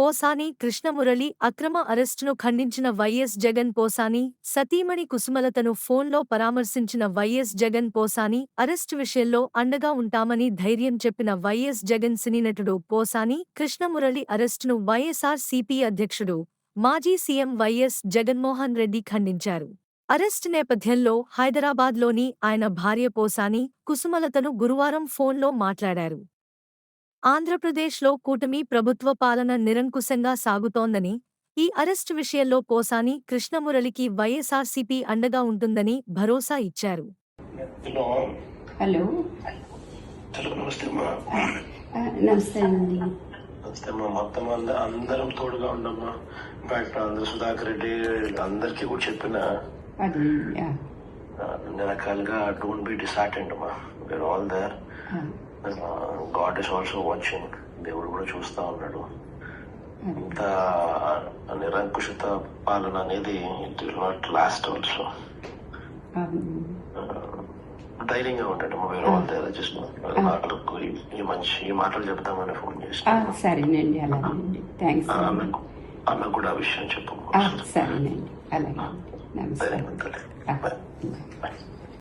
పోసాని కృష్ణమురళి అక్రమ అరెస్టును ఖండించిన వైఎస్ జగన్ పోసాని సతీమణి కుసుమలతను ఫోన్లో పరామర్శించిన వైఎస్ జగన్ పోసాని అరెస్టు విషయంలో అండగా ఉంటామని ధైర్యం చెప్పిన వైఎస్ జగన్ సినీనటుడు పోసాని కృష్ణమురళి అరెస్టును వైఎస్ఆర్ సిపి అధ్యక్షుడు మాజీ సీఎం వైఎస్ జగన్మోహన్ రెడ్డి ఖండించారు. అరెస్ట్ నేపథ్యంలో హైదరాబాద్లోని ఆయన భార్య పోసాని కుసుమలతను గురువారం ఫోన్లో మాట్లాడారు. ఆంధ్రప్రదేశ్లో కూటమి ప్రభుత్వ పాలన నిరంకుశంగా సాగుతోందని ఈ అరెస్టు విషయంలో పోసాని కృష్ణమురళికి వైఎస్ఆర్సీపీ అండగా ఉంటుందని భరోసా ఇచ్చారు. హలో. హలో. హలో నమస్తే అమ్మా. ఆ, నమస్తే అండి. నమస్తే అమ్మా. మొత్తం అంద అందరం తోడుగా ఉండమ్మా ఇన్ఫాక్ట్ అందరు సుధాకర్ రెడ్డి అందరికీ కూడా చెప్పిన అది ఆ, ఆ, అన్ని రకాలుగా డోంట్ బి అమ్మా. Where all there God is also watching దేవుడు కూడా చూస్తా ఉన్నాడు. ఇంత నిరంకుశత పాలన అనేది it will not last also. ధైర్యంగా ఉండండి వేరే దేర్ జస్ట్ వాళ్ళకు ఈ- మంచి ఈ మాటలు చెప్తామని ఫోన్ చేసి. ఆ, సరేనండి అలాగేనండి థ్యాంక్స్ ఆమెకు కూడా ఆ విషయం చెప్పు. సరేనండి అలాగే నమస్తే